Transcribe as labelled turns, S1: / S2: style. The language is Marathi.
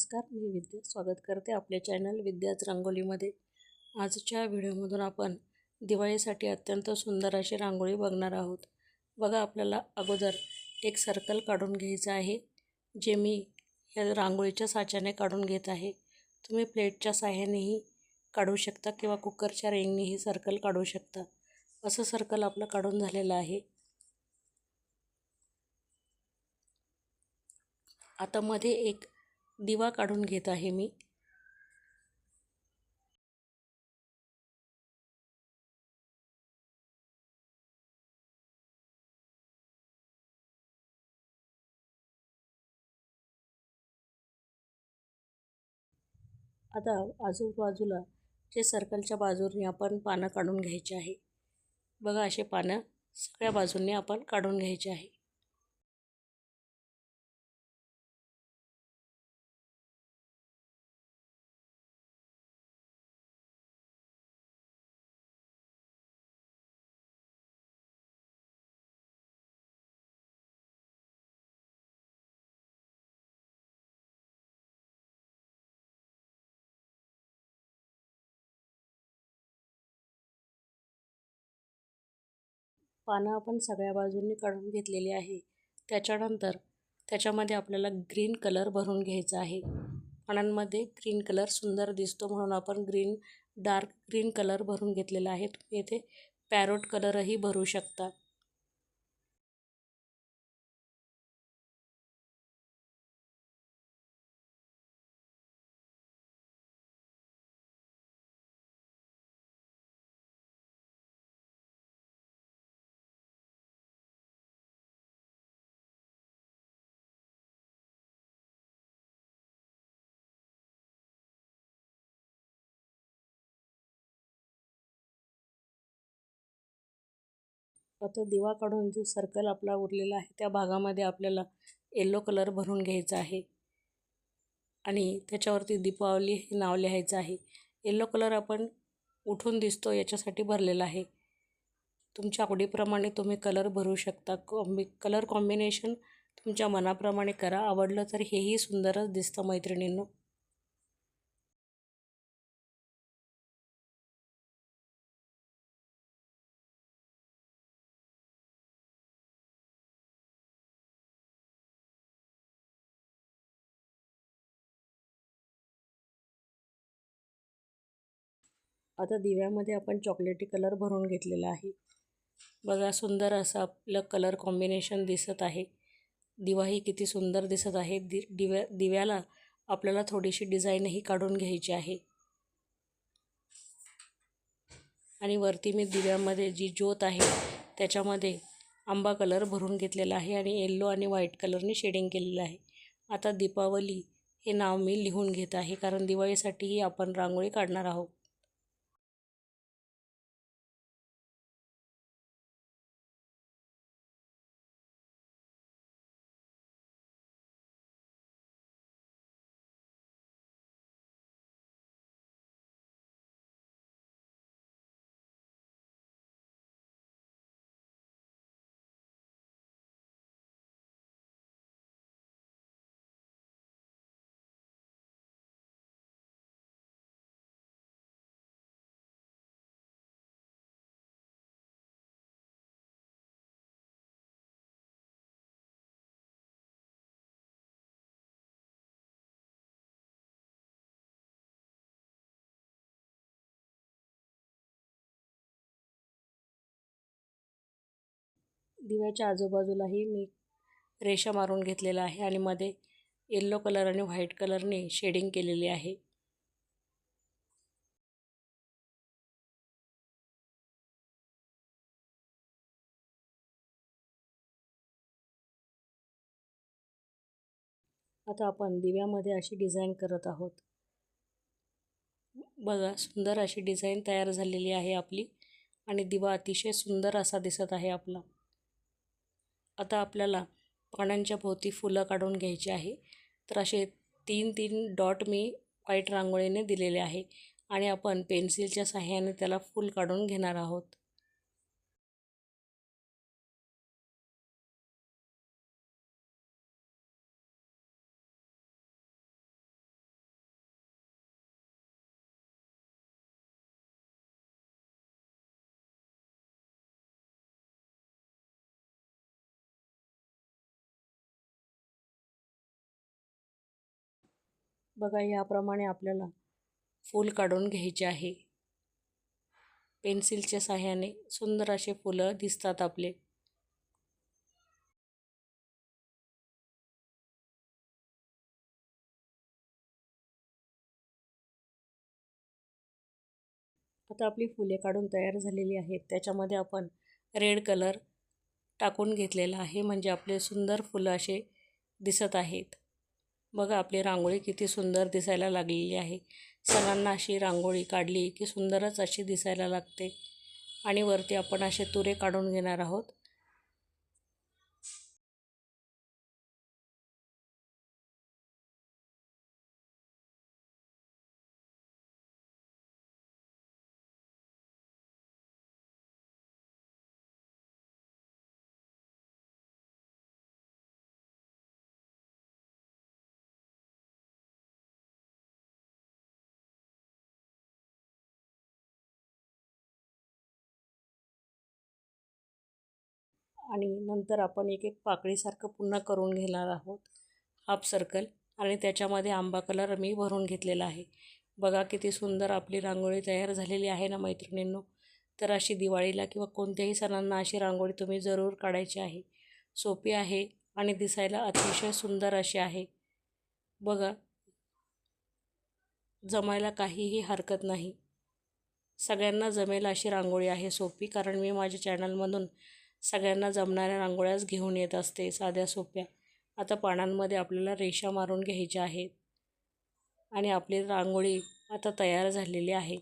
S1: नमस्कार मी विद्या स्वागत करते आपल्या चॅनल विद्याच रांगोलीमध्ये आजच्या व्हिडिओमधून आपण दिवाळीसाठी अत्यंत सुंदर अशी रांगोळी बघणार आहोत. बघा आपल्याला अगोदर एक सर्कल काढून घ्यायचं आहे जे मी या रांगोळीच्या साच्याने काढून घेत आहे. तुम्ही प्लेटच्या साह्यानेही काढू शकता किंवा कुकरच्या रेंगनेही सर्कल काढू शकता. असं सर्कल आपलं काढून झालेलं आहे. आता मध्ये एक दिवा काढून घेत आहे मी. आता आजूबाजूला जे सर्कलच्या बाजूने आपण पानं काढून घ्यायचे आहे. बघा असे पानं सगळ्या बाजूंनी आपण काढून घ्यायचे आहे. पानं आपण सगळ्या बाजूंनी काढून घेतलेली आहे. त्याच्यानंतर त्याच्यामध्ये आपल्याला ग्रीन कलर भरून घ्यायचा आहे. पानांमध्ये ग्रीन कलर सुंदर दिसतो म्हणून आपण ग्रीन डार्क ग्रीन कलर भरून घेतलेला आहे. तुम्ही येथे पॅरोट कलरही भरू शकता. आता दिवा काढून जो सर्कल आपला उरलेला आहे त्या भागामध्ये आपल्याला येल्लो कलर भरून घ्यायचा आहे. आणि त्याच्यावरती दीपावली हे नाव लिहायचं आहे. येल्लो कलर आपण उठून दिसतो याच्यासाठी भरलेला आहे. तुमच्या आवडीप्रमाणे तुम्ही कलर भरू शकता. कॉम्बि कलर कॉम्बिनेशन तुमच्या मनाप्रमाणे करा. आवडलं तर हेही सुंदरच दिसतं मैत्रिणींनो. आता दिव्यामध्ये आपण चॉकलेटी कलर भरून घेतलेला आहे. बघा सुंदर असं आपलं कलर कॉम्बिनेशन दिसत आहे. दिवाही किती सुंदर दिसत आहे. दि दिव्या दिव्याला आपल्याला थोडीशी डिझाईनही काढून घ्यायची आहे. आणि वरती मी दिव्यामध्ये जी ज्योत आहे त्याच्यामध्ये आंबा कलर भरून घेतलेला आहे आणि येल्लो आणि व्हाईट कलरने शेडिंग केलेलं आहे. आता दीपावली हे नाव मी लिहून घेत आहे कारण दिवाळीसाठीही आपण रांगोळी काढणार आहोत. दिव्याच्या आजूबाजूलाही मी रेषा मारून घेतलेला आहे आणि मध्ये येल्लो कलर आणि व्हाईट कलरने शेडिंग केलेली आहे. आता आपण दिव्यामध्ये अशी डिझाईन करत आहोत. बघा सुंदर अशी डिझाईन तयार झालेली आहे आपली आणि दिवा अतिशय सुंदर असा दिसत आहे आपला. आता आपल्याला पानांच्या भोवती फुलं काढून घ्यायची आहे. तर असे तीन तीन डॉट मी व्हाईट रांगोळीने दिलेले आहे आणि आपण पेन्सिलच्या साह्याने त्याला फूल काढून घेणार आहोत. बघा याप्रमाणे आपल्याला फूल काढून घ्यायचे आहे. पेन्सिलच्या साह्याने सुंदर असे फुलं दिसतात आपले. आता आपली फुले काढून तयार झालेली आहेत. त्याच्यामध्ये आपण रेड कलर टाकून घेतलेला आहे. म्हणजे आपले सुंदर फुलं असे दिसत आहेत. बघा आपली रांगोळी किती सुंदर दिसायला लागलेली आहे. सगळ्यांना अशी रांगोळी काढली की सुंदरच अशी दिसायला लागते. आणि वरती आपण असे तुरे काढून घेणार आहोत. आणि नंतर आपण एक एक पाकळीसारखं पुन्हा करून घेणार आहोत. हाफ सर्कल आणि त्याच्यामध्ये आंबा कलर मी भरून घेतलेला आहे. बघा किती सुंदर आपली रांगोळी तयार झालेली आहे ना मैत्रिणींनो. तर अशी दिवाळीला किंवा कोणत्याही सणांना अशी रांगोळी तुम्ही जरूर काढायची आहे. सोपी आहे आणि दिसायला अतिशय सुंदर अशी आहे. बघा. जमायला काहीही हरकत नाही. सगळ्यांना जमेल अशी रांगोळी आहे सोपी कारण मी माझ्या चॅनलमधून सगळ्यांना जमणाऱ्या रांगोळ्याच घेऊन येत असते साध्या सोप्या. आता पानांमध्ये आपल्याला रेषा मारून घ्यायच्या आहेत. आणि आपली रांगोळी आता तयार झालेली आहे.